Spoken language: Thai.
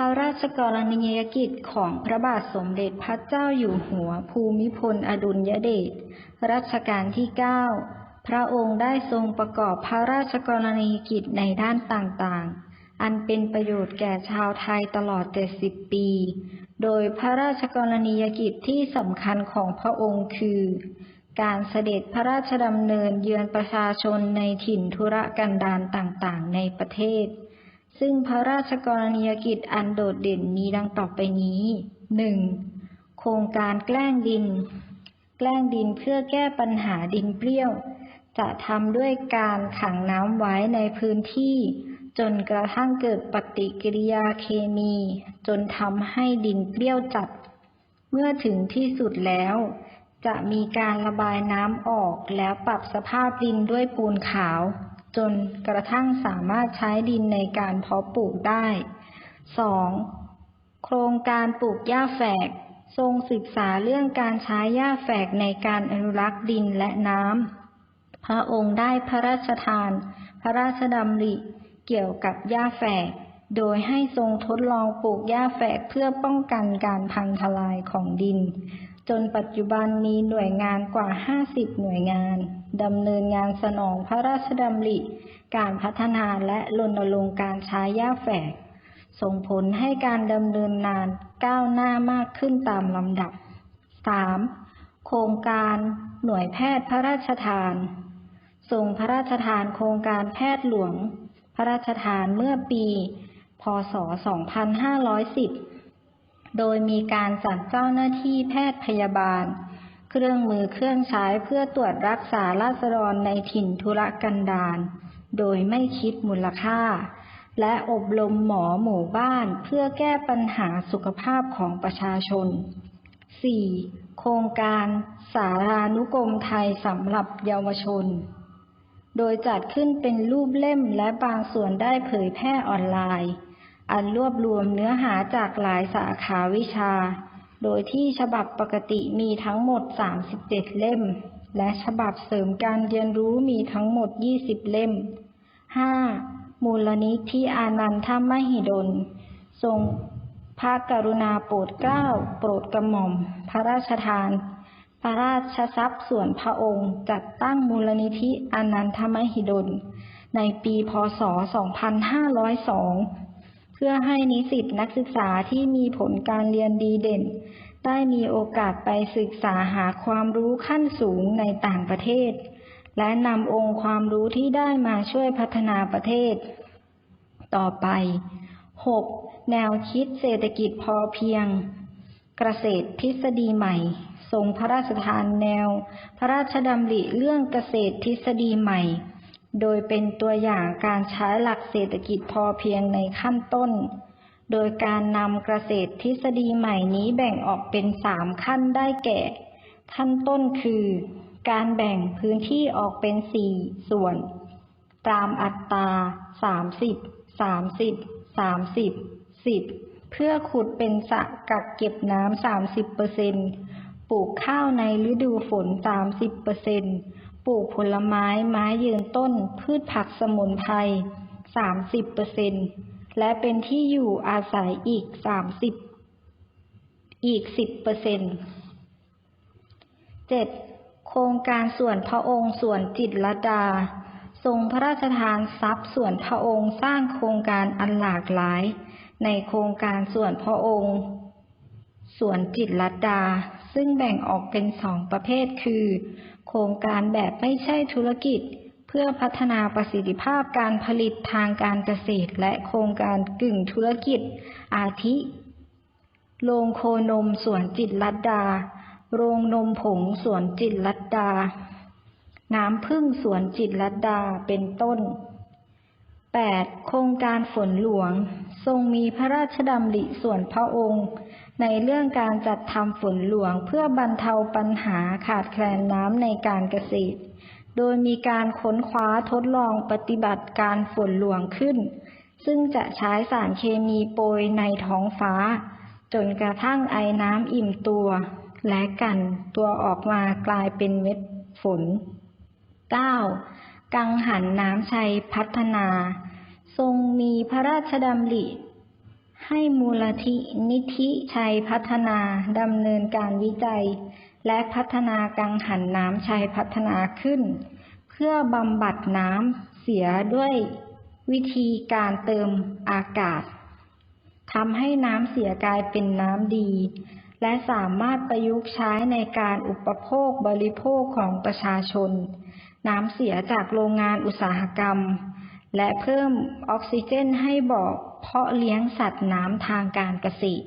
ระราชกรณียกิจของพระบาทสมเด็จพระเจ้าอยู่หัวภูมิพลอดุลยเดชรัชกาลที่ 9 พระองค์ได้ทรงประกอบพระราชกรณียกิจในด้านต่างๆ อันเป็นประโยชน์แก่ชาวไทยตลอด 70 ปี โดยพระราชกรณียกิจที่สำคัญของพระองค์คือ การเสด็จพระราชดำเนินเยือนประชาชนในถิ่นธุรกันดารต่างๆ ในประเทศ ซึ่งพระราชกรณียกิจอันโดดเด่นมีดังต่อไปนี้ 1. โครงการแกล้งดิน แกล้งดินเพื่อแก้ปัญหาดินเปรี้ยว จะทำด้วยการขังน้ำไว้ในพื้นที่ จนกระทั่งเกิดปฏิกิริยาเคมี จนทำให้ดินเปรี้ยวจัด เมื่อถึงที่สุดแล้ว จะมีการระบายน้ำออกแล้วปรับสภาพดินด้วยปูนขาว จนกระทั่งสามารถใช้ดินในการเพาะปลูกได้ 2. โครงการปลูกหญ้าแฝก ทรงศึกษาเรื่องการใช้หญ้าแฝกในการอนุรักษ์ดินและน้ำ พระองค์ได้พระราชทาน พระราชดำริเกี่ยวกับหญ้าแฝก โดยให้ทรงทดลองปลูกหญ้าแฝกเพื่อป้องกันการพังทลายของดิน จนปัจจุบันมีหน่วยงานกว่า 50 หน่วยงาน ดำเนินงานสนองพระราชดำริ การพัฒนาและรณรงค์การใช้หญ้าแฝก ส่งผลให้การดำเนินงานก้าวหน้ามากขึ้นตามลำดับ 3. โครงการหน่วยแพทย์พระราชทานทรงพระราชทานโครงการแพทย์หลวง พระราชทานเมื่อปี พ.ศ.2510 โดยมีการจัดเจ้าหน้าที่แพทย์พยาบาล เครื่องมือเครื่องใช้เพื่อตรวจรักษาราษฎรในถิ่นทุรกันดารโดยไม่คิดมูลค่า และอบรมหมอหมู่บ้านเพื่อแก้ปัญหาสุขภาพของประชาชน 4. โครงการสารานุกรมไทยสำหรับเยาวชน โดยจัดขึ้นเป็นรูปเล่มและบางส่วนได้เผยแพร่ออนไลน์ อันรวบรวมเนื้อหาจากหลายสาขาวิชา โดยที่ฉบับปกติมีทั้งหมด 37 เล่ม และฉบับเสริมการเรียนรู้มีทั้งหมด 20 เล่ม 5. มูลนิธิอานันทมหิดล ทรงพระกรุณาโปรดเกล้า โปรดกระหม่อม พระราชทาน พระราชทรัพย์ส่วนพระองค์ จัดตั้งมูลนิธิอานันทมหิดล ในปีพศ 2502 พื่อให้นิสิตนักศึกษาที่มีผลการเรียนดีเด่น ได้มีโอกาสไปศึกษาหาความรู้ขั้นสูงในต่างประเทศ และนำองค์ความรู้ที่ได้มาช่วยพัฒนาประเทศ ต่อไป 6. แนวคิดเศรษฐกิจพอเพียง เกษตรทฤษฎีใหม่ ทรงพระราชทานแนว พระราชดำริเรื่องเกษตรทฤษฎีใหม่ โดยเป็นตัวอย่างการใช้หลักเศรษฐกิจพอเพียงในขั้นต้น โดยการนำเกษตรทฤษฎีใหม่นี้แบ่งออกเป็นสามขั้นได้แก่ ขั้นต้นคือ การแบ่งพื้นที่ออกเป็นสี่ส่วน ตามอัตราสามสิบสามสิบสามสิบสิบเพื่อขุดเป็นสระกักเก็บน้ำสามสิบเปอร์เซ็นปลูกข้าวในฤดูฝนสามสิบเปลูกผลไม้ไม้ยืนต้น พืชผักสมุนไพรสามสิบเปอร์เซ็นและเป็นที่อยู่อาศัยอีกสามสิบอีกสิบเปอร์เซ็นเจ็ดโครงการส่วนพระองค์ส่วนจิตรดา ทรงพระราชทานทรัพย์ส่วนพระองค์สร้างโครงการอันหลากหลาย ในโครงการส่วนพระองค์ส่วนจิตรดา ซึ่งแบ่งออกเป็นสองประเภทคือ โครงการแบบไม่ใช่ธุรกิจ เพื่อพัฒนาประสิทธิภาพการผลิตทางการเกษตร และโครงการกึ่งธุรกิจ อาทิ โรงโคนมสวนจิตรลดา โรงนมผงสวนจิตรลดา น้ำพึ่งสวนจิตรลดาเป็นต้น 8. โครงการฝนหลวง ทรงมีพระราชดำริส่วนพระองค์ ในเรื่องการจัดทำฝนหลวงเพื่อบรรเทาปัญหาขาดแคลนน้ำในการเกษตร โดยมีการค้นคว้าทดลองปฏิบัติการฝนหลวงขึ้น ซึ่งจะใช้สารเคมีโปรยในท้องฟ้า จนกระทั่งไอน้ำอิ่มตัว และกันตัวออกมากลายเป็นเม็ดฝน 9. กังหันน้ำชัยพัฒนา ทรงมีพระราชดำริให้มูลนิธิชัยพัฒนาดำเนินการวิจัย และพัฒนากังหันน้ำชัยพัฒนาขึ้น เพื่อบำบัดน้ำเสียด้วยวิธีการเติมอากาศทำให้น้ำเสียกลายเป็นน้ำดี และสามารถประยุกต์ใช้ในการอุปโภคบริโภคของประชาชน น้ำเสียจากโรงงานอุตสาหกรรม และเพิ่มออกซิเจนให้บ่อเพาะเลี้ยงสัตว์น้ำทางการเกษตร